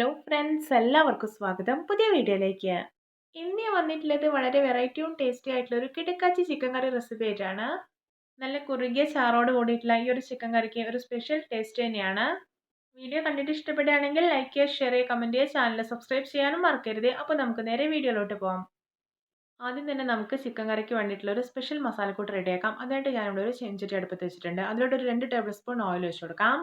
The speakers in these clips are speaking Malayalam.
ഹലോ ഫ്രണ്ട്സ് എല്ലാവർക്കും സ്വാഗതം. പുതിയ വീഡിയോയിലേക്ക്. ഇന്ന് വന്നിട്ടുള്ളത് വളരെ വെറൈറ്റിയും ടേസ്റ്റി ആയിട്ടുള്ള ഒരു കിടക്കാച്ചി ചിക്കൻ കറി റെസിപ്പി ആയിട്ടാണ്. നല്ല കുറുകിയ ചാറോട് കൂടിയിട്ടുള്ള ഈ ഒരു ചിക്കൻ കറിക്ക് ഒരു സ്പെഷ്യൽ ടേസ്റ്റ് തന്നെയാണ്. വീഡിയോ കണ്ടിട്ട് ഇഷ്ടപ്പെടുകയാണെങ്കിൽ ലൈക്ക് ചെയ്യുക ഷെയർ ചെയ്യുക കമന്റ് ചെയ്യുക ചാനൽ സബ്സ്ക്രൈബ് ചെയ്യാനും മറക്കരുത്. അപ്പോൾ നമുക്ക് നേരെ വീഡിയോയിലോട്ട് പോകാം ആദ്യം തന്നെ നമുക്ക് ചിക്കൻ കറിക്ക് വേണ്ടിയിട്ടുള്ള ഒരു സ്പെഷ്യൽ മസാലക്കൂട്ട് റെഡിയാക്കാം അതായിട്ട് ഞാനിവിടെ ഒരു ചെഞ്ചട്ടി അടുപ്പത്ത് വെച്ചിട്ടുണ്ട്. അതിലോട്ട് ഒരു രണ്ട് ടേബിൾ സ്പൂൺ ഓയിൽ വെച്ച് കൊടുക്കാം.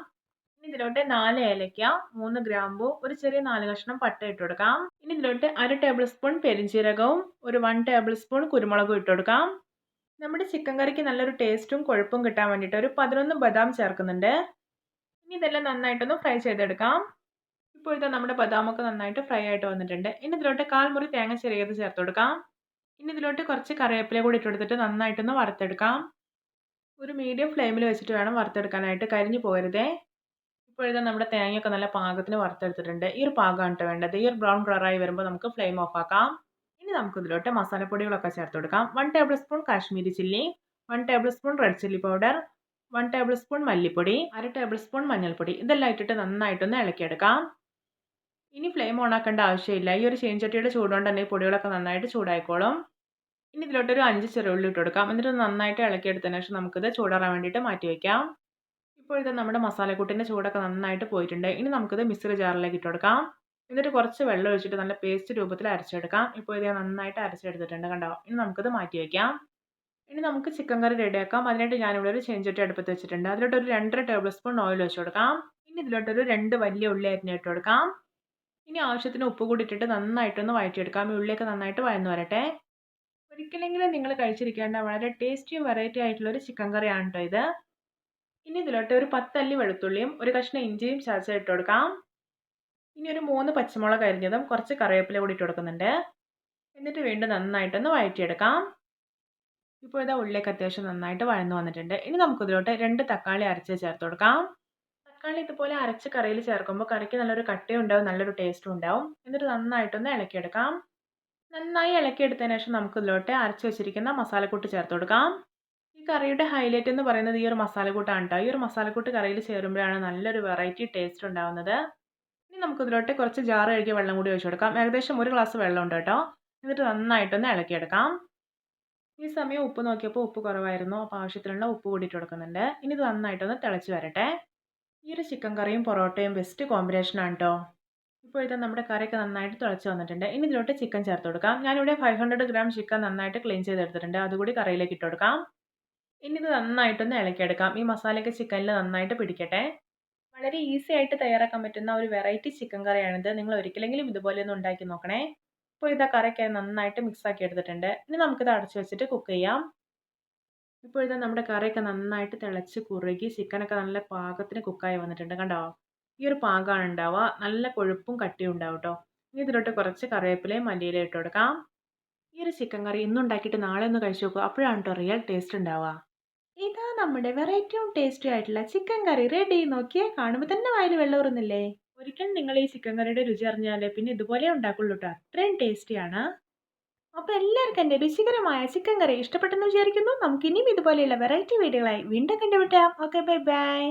ഇതിലോട്ട് നാല് ഏലക്ക മൂന്ന് ഗ്രാമ്പു ഒരു ചെറിയ നാല് കഷ്ണം പട്ട ഇട്ട് കൊടുക്കാം. ഇനി ഇതിലോട്ട് അര ടേബിൾ സ്പൂൺ പെരിഞ്ചീരകവും ഒരു വൺ ടേബിൾ സ്പൂൺ കുരുമുളകും ഇട്ട് കൊടുക്കാം. നമ്മുടെ ചിക്കൻ കറിക്ക് നല്ലൊരു ടേസ്റ്റും കൊഴുപ്പും കിട്ടാൻ വേണ്ടിയിട്ട് ഒരു പതിനൊന്ന് ബദാം ചേർക്കുന്നുണ്ട്. ഇനി ഇതെല്ലാം നന്നായിട്ടൊന്ന് ഫ്രൈ ചെയ്തെടുക്കാം. ഇപ്പോഴത്തെ നമ്മുടെ ബദാമൊക്കെ നന്നായിട്ട് ഫ്രൈ ആയിട്ട് വന്നിട്ടുണ്ട്. ഇനി ഇതിലോട്ട് കാൽ മുറി തേങ്ങ ചെറിയത് ചേർത്ത് കൊടുക്കാം. ഇനി ഇതിലോട്ട് കുറച്ച് കറിവേപ്പില കൂടി ഇട്ട് കൊടുത്തിട്ട് നന്നായിട്ടൊന്ന് വറുത്തെടുക്കാം. ഒരു മീഡിയം ഫ്ലെയിമിൽ വെച്ചിട്ട് വേണം വറുത്തെടുക്കാനായിട്ട്. കരിഞ്ഞു പോകരുതേ. ഇപ്പോഴത്തെ നമ്മുടെ തേങ്ങയൊക്കെ നല്ല പാകത്തിന് വറുത്തെടുത്തിട്ടുണ്ട്. ഈ ഒരു പാകമാണ് കേട്ടോ വേണ്ടത്. ഈ ഒരു ബ്രൗൺ കളറായി വരുമ്പോൾ നമുക്ക് ഫ്ലെയിം ഓഫ് ആക്കാം. ഇനി നമുക്ക് ഇതിലോട്ട് മസാലപ്പൊടികളൊക്കെ ചേർത്ത് കൊടുക്കാം. One tablespoon Kashmiri chilli one tablespoon red chilli powder one tablespoon മല്ലിപ്പൊടി അര ടേബിൾ സ്പൂൺ മഞ്ഞൾപ്പൊടി. ഇതെല്ലാം ഇട്ടിട്ട് നന്നായിട്ടൊന്ന് ഇളക്കിയെടുക്കാം. ഇനി ഫ്ലെയിം ഓൺ ആക്കേണ്ട ആവശ്യമില്ല. ഈ ഒരു ചീൻചട്ടിയുടെ ചൂടുകൊണ്ട് തന്നെ ഈ പൊടികളൊക്കെ നന്നായിട്ട് ചൂടായിക്കോളും. ഇനി ഇതിലോട്ടൊരു അഞ്ച് ചെറുള്ളി ഇട്ട് കൊടുക്കാം. എന്നിട്ട് നന്നായിട്ട് ഇളക്കിയെടുത്തതിന് ശേഷം നമുക്കിത് ചൂടാറാൻ വേണ്ടിയിട്ട് മാറ്റി വയ്ക്കാം ഇപ്പോഴത്തെ നമ്മുടെ മസാലക്കൂട്ടിന്റെ ചൂടൊക്കെ നന്നായിട്ട് പോയിട്ടുണ്ട്. ഇനി നമുക്കിത് മിക്സർ ജാറിലേക്ക് ഇട്ട് കൊടുക്കാം. എന്നിട്ട് കുറച്ച് വെള്ളം ഒഴിച്ചിട്ട് നല്ല പേസ്റ്റ് രൂപത്തിൽ അരച്ചെടുക്കാം. ഇപ്പോൾ ഇത് നന്നായിട്ട് അരച്ചെടുത്തിട്ടുണ്ട് കണ്ടോ? ഇനി നമുക്കിത് മാറ്റി വയ്ക്കാം ഇനി നമുക്ക് ചിക്കൻ കറി റെഡിയാക്കാം അതിനായിട്ട് ഞാനിവിടെ ഒരു ചെഞ്ചട്ടി അടുപ്പത്ത് വെച്ചിട്ടുണ്ട്. അതിലോട്ട് ഒരു രണ്ടര ടേബിൾ സ്പൂൺ ഓയിൽ വെച്ച് കൊടുക്കാം. ഇനി ഇതിലോട്ടൊരു രണ്ട് വലിയ ഉള്ളി അരിഞ്ഞിട്ട് കൊടുക്കാം. ഇനി ആവശ്യത്തിന് ഉപ്പ് കൂടിയിട്ടിട്ട് നന്നായിട്ടൊന്ന് വഴറ്റിയെടുക്കാം. ഈ ഉള്ളിയൊക്കെ നന്നായിട്ട് വഴന്നു വരട്ടെ. ഒരിക്കലെങ്കിലും നിങ്ങൾ കഴിച്ചിരിക്കേണ്ട വളരെ ടേസ്റ്റിയും വെറൈറ്റി ആയിട്ടുള്ള ഒരു ചിക്കൻ കറിയാണ് കേട്ടോ ഇത്. ഇനി ഇതിലോട്ട് ഒരു പത്തല്ലി വെളുത്തുള്ളിയും ഒരു കഷ്ണം ഇഞ്ചിയും ചതച്ച് ഇട്ട് കൊടുക്കാം. ഇനി ഒരു മൂന്ന് പച്ചമുളക് അരിഞ്ഞതും കുറച്ച് കറിവേപ്പില കൂടി ഇട്ട് കൊടുക്കുന്നുണ്ട്. എന്നിട്ട് വീണ്ടും നന്നായിട്ടൊന്ന് വഴറ്റിയെടുക്കാം. ഇപ്പോൾ ഇതാ ഉള്ളിലേക്ക് അത്യാവശ്യം നന്നായിട്ട് വഴന്നു വന്നിട്ടുണ്ട്. ഇനി നമുക്കിതിലോട്ട് രണ്ട് തക്കാളി അരച്ച് ചേർത്ത് കൊടുക്കാം. തക്കാളി ഇതുപോലെ അരച്ച് കറിയിൽ ചേർക്കുമ്പോൾ കറിക്ക് നല്ലൊരു കട്ടയും ഉണ്ടാവും നല്ലൊരു ടേസ്റ്റും ഉണ്ടാവും. എന്നിട്ട് നന്നായിട്ടൊന്ന് ഇളക്കിയെടുക്കാം. നന്നായി ഇളക്കിയെടുത്തതിന് ശേഷം നമുക്കിതിലോട്ട് അരച്ച് വെച്ചിരിക്കുന്ന മസാലക്കൂട്ട് ചേർത്ത് കൊടുക്കാം. ഈ കറിയുടെ ഹൈലൈറ്റ് എന്ന് പറയുന്നത് ഈ ഒരു മസാലക്കൂട്ടാണ് കേട്ടോ ഈ ഒരു മസാലക്കൂട്ട് കറിയിൽ ചേരുമ്പോഴാണ് നല്ലൊരു വെറൈറ്റി ടേസ്റ്റ് ഉണ്ടാവുന്നത്. ഇനി നമുക്ക് ഇതിലോട്ട് കുറച്ച് ജാറ് കഴുകിയ വെള്ളം കൂടി ഒഴിച്ചു കൊടുക്കാം. ഏകദേശം ഒരു ഗ്ലാസ് വെള്ളം ഉണ്ട് കേട്ടോ എന്നിട്ട് നന്നായിട്ടൊന്ന് ഇളക്കിയെടുക്കാം ഈ സമയം ഉപ്പ് നോക്കിയപ്പോൾ ഉപ്പ് കുറവായിരുന്നു. അപ്പോൾ ആവശ്യത്തിനുള്ള ഉപ്പ് കൂടിയിട്ട് കൊടുക്കുന്നുണ്ട്. ഇനി ഇത് നന്നായിട്ടൊന്ന് തിളച്ച് വരട്ടെ. ഈ ഒരു ചിക്കൻ കറിയും പൊറോട്ടയും ബെസ്റ്റ് കോമ്പിനേഷനാണ് കേട്ടോ ഇപ്പോഴത്തെ നമ്മുടെ കറിയൊക്കെ നന്നായിട്ട് തിളച്ച് വന്നിട്ടുണ്ട്. ഇനി ഇതിലോട്ട് ചിക്കൻ ചേർത്ത് കൊടുക്കാം. ഞാനിവിടെ ഫൈവ് ഹൺഡ്രഡ് ഗ്രാം ചിക്കൻ നന്നായിട്ട് ക്ലീൻ ചെയ്തെടുത്തിട്ടുണ്ട്. അതുകൂടി കറിയിലേക്ക് ഇട്ട് കൊടുക്കാം. ഇനി ഇത് നന്നായിട്ടൊന്ന് ഇളക്കിയെടുക്കാം. ഈ മസാലയൊക്കെ ചിക്കനിൽ നന്നായിട്ട് പിടിക്കട്ടെ. വളരെ ഈസി ആയിട്ട് തയ്യാറാക്കാൻ പറ്റുന്ന ഒരു വെറൈറ്റി ചിക്കൻ കറിയാണിത്. നിങ്ങൾ ഒരിക്കലെങ്കിലും ഇതുപോലെ ഒന്ന് ഉണ്ടാക്കി നോക്കണേ. ഇപ്പോൾ ഇതാ കറിയൊക്കെ നന്നായിട്ട് മിക്സ് ആക്കി എടുത്തിട്ടുണ്ട്. ഇനി നമുക്കിത് അടച്ചു വെച്ചിട്ട് കുക്ക് ചെയ്യാം. ഇപ്പോൾ ഇതാ നമ്മുടെ കറിയൊക്കെ നന്നായിട്ട് തിളച്ച് കുറുകി ചിക്കനൊക്കെ നല്ല പാകത്തിന് കുക്കായി വന്നിട്ടുണ്ട് കണ്ടോ? ഈ ഒരു പാകമാണ് ഉണ്ടാവുക. നല്ല കൊഴുപ്പും കട്ടിയും ഉണ്ടാവും കേട്ടോ ഇനി ഇതിലോട്ട് കുറച്ച് കറിവേപ്പിലയും മല്ലിയിലയും ഇട്ട് കൊടുക്കാം. ഈ ഒരു ചിക്കൻ കറി ഇന്നുണ്ടാക്കിയിട്ട് നാളെ ഒന്ന് കഴിച്ചു നോക്കുക അപ്പോഴാണ് കേട്ടോ റിയൽ ടേസ്റ്റ് ഉണ്ടാവുക. നമ്മുടെ വെറൈറ്റിയും ടേസ്റ്റി ആയിട്ടുള്ള ചിക്കൻ കറി റെഡി നോക്കിയേ കാണുമ്പോൾ തന്നെ വായിൽ വെള്ളമുറുന്നില്ലേ ഒരിക്കൽ നിങ്ങൾ ഈ ചിക്കൻ കറിയുടെ രുചി അറിഞ്ഞാൽ പിന്നെ ഇതുപോലെ ഉണ്ടാക്കുള്ളൂ കേട്ടോ അത്രയും ടേസ്റ്റിയാണ് അപ്പോൾ എല്ലാവർക്കും എന്റെ രുചികരമായ ചിക്കൻ കറി ഇഷ്ടപ്പെട്ടെന്ന് വിചാരിക്കുന്നു. നമുക്ക് ഇനിയും ഇതുപോലെയുള്ള വെറൈറ്റി വീഡിയോകളായി വീണ്ടും കണ്ടുപിട്ടാം ഓക്കെ ബൈ ബൈ